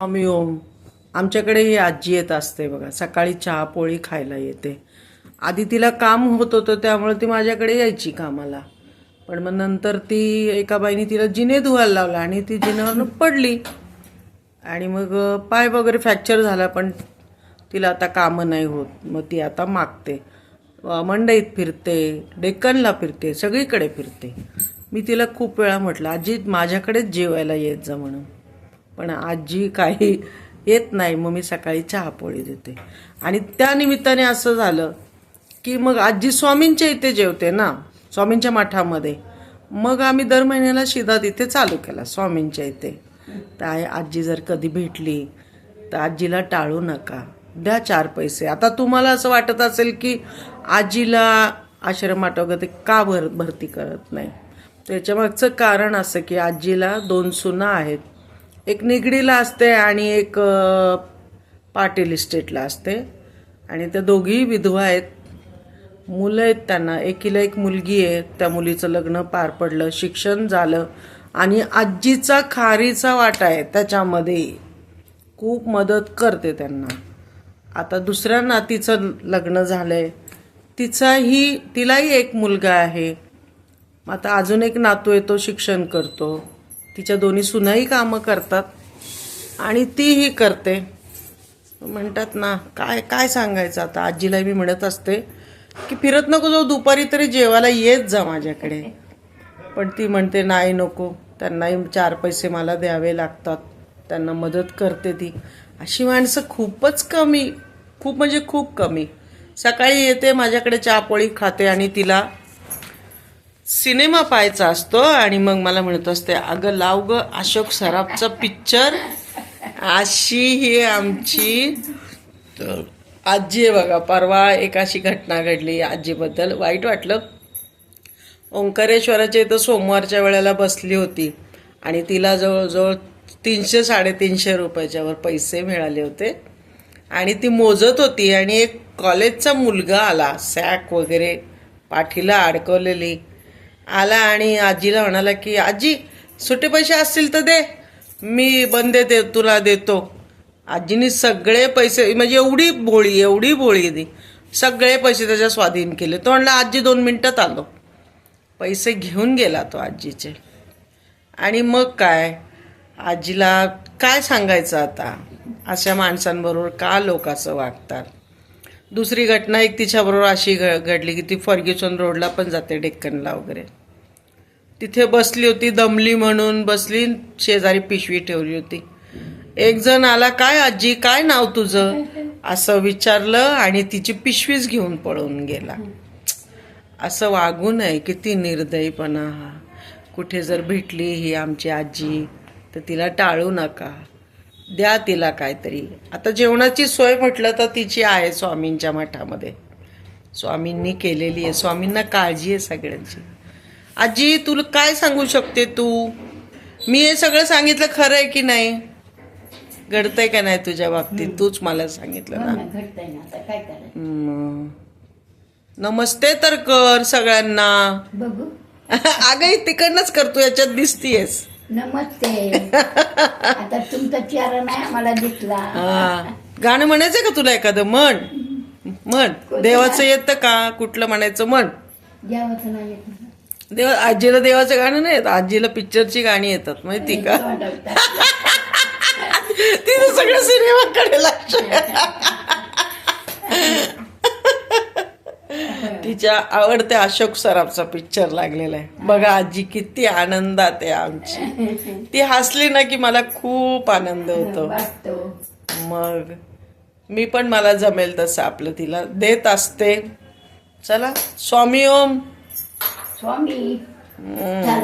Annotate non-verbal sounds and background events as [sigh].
आम्ही ओम आमच्याकडे ही आजी येत असते बघा. सकाळी चहा पोळी खायला येते. आधी तिला काम होत होतं त्यामुळे ती माझ्याकडे यायची कामाला. पण मग नंतर ती एका बाईने तिला जिने धुवायला लावला आणि ती जिनेवरनं पडली. आणि मग पाय वगैरे फ्रॅक्चर झाला पण तिला आता कामं नाही होत. मग ती आता मागते. मंडईत फिरते डेक्कनला फिरते सगळीकडे फिरते. मी तिला खूप वेळा म्हटलं आजी माझ्याकडेच जेवायला येत जा म्हणून. पण आजी काही येत नाही. मग मी सकाळी चहापोळी देते. आणि त्या निमित्ताने असं झालं की मग आजी स्वामींच्या इथे जेवते ना स्वामींच्या मठामध्ये. मग आम्ही दर महिन्याला शिदा तिथे चालू केला स्वामींच्या इथे. तर आई- आजी जर कधी भेटली तर आजीला टाळू नका. द्या चार पैसे. आता तुम्हाला असं वाटत असेल की आजीला आश्रमात वगैरे का भर भरती करत नाही? त्याच्यामागचं कारण असं की आजीला दोन सुना आहेत. एक निगडीला असते आणि एक पाटील इस्टेटला असते. आणि त्या दोघीही विधवा आहेत. मुलं आहेत त्यांना. एकीला एक मुलगी आहे. त्या मुलीचं लग्न पार पडलं. शिक्षण झालं. आणि आजीचा खारीचा वाटा आहे त्याच्यामध्ये. खूप मदत करते त्यांना. आता दुसऱ्या नातीचं लग्न झालं आहे तिचाही तिलाही एक मुलगा आहे. आता अजून एक नातू आहे तो शिक्षण करतो. तिच्या दोन्ही सुनाही कामं करतात आणि तीही करते. म्हणतात ना काय काय सांगायचं आता? आजीला मी म्हणत असते की फिरत नको जाऊ दुपारी तरी जेवायला येत जा माझ्याकडे. पण ती म्हणते नाही नको त्यांनाही चार पैसे मला द्यावे लागतात. त्यांना मदत करते ती. अशी माणसं खूपच कमी खूप म्हणजे खूप कमी. सकाळी येते माझ्याकडे चहापोळी खाते आणि तिला सिनेमा पाहायचा असतो आणि मग मला म्हणत असते अगं लाव ग अशोक सराफचा पिक्चर. अशी ही आमची तर आजी आहे बघा परवा एक अशी घटना घडली आजीबद्दल. वाईट वाटलं. ओंकारेश्वराच्या इथं सोमवारच्या वेळेला बसली होती आणि तिला जवळजवळ तीनशे साडेतीनशे रुपयाच्यावर पैसे मिळाले होते. आणि ती मोजत होती आणि एक कॉलेजचा मुलगा आला सॅक वगैरे पाठीला अडकवलेली. आला आणि आजीला म्हणाला की आजी सुटे पैसे असतील तर दे. मी बंदे दे तुला देतो. आजीने सगळे पैसे म्हणजे एवढी भोळी एवढी भोळी दी सगळे पैसे त्याच्या स्वाधीन केले. तो म्हणला आजी दोन मिनटात आलो. पैसे घेऊन गेला तो आजीचे. आणि मग काय? आजीला काय सांगायचं आता? अशा माणसांबरोबर का लोक असं वागतात? दुसरी घटना एक तिच्याबरोबर अशी घ घडली की ती फर्ग्युसन रोडला पण जाते डेक्कनला वगैरे. तिथे बसली होती दमली म्हणून बसली शेजारी पिशवी ठेवली होती. एक जण आला काय आजी काय नाव तुझं? असं विचारलं आणि तिची पिशवीच घेऊन पळून गेला. असं वागू नये किती निर्दयीपणा हा. कुठे जर भेटली ही आमची आजी तर तिला टाळू नका. द्या तिला काहीतरी. आता जेवणाची सोय म्हटलं तर तिची आहे स्वामींच्या मठामध्ये. स्वामींनी केलेली आहे. स्वामींना काळजी आहे सगळ्यांची. आजी तुला काय सांगू शकते तू? मी हे सगळं सांगितलं खरं आहे की नाही? घडतंय का नाही तुझ्या बाबतीत? तूच मला सांगितलं ना. हम्म. नमस्ते तर कर सगळ्यांना. बघू. [laughs] अगं तिकडनंच करतो याच्यात दिसतीयस. नमस्ते. [laughs] आता तुमचा चेहरा नाही आम्हाला दिसला. हा. गाणं म्हणायचं का तुला एखादं? म्हण. म्हण. देवाचं येतं का? कुठलं म्हणायचं? म्हण. जेवायचं नाही येत. देव आजीला देवाचं गाणं नाही येत आजीला पिक्चरची गाणी येतात माहिती का. [laughs] तिथं सगळं सिनेमाकडे लक्ष तिच्या आवडत्या अशोक सराफचा पिक्चर लागलेला आहे. बघा आजी किती आनंदात आहे आमची. ती हसली ना की मला खूप आनंद होतो. मग मी पण मला जमेल तसं आपलं तिला देत असते. चला स्वामी ओम. स्वामी हम्म. चला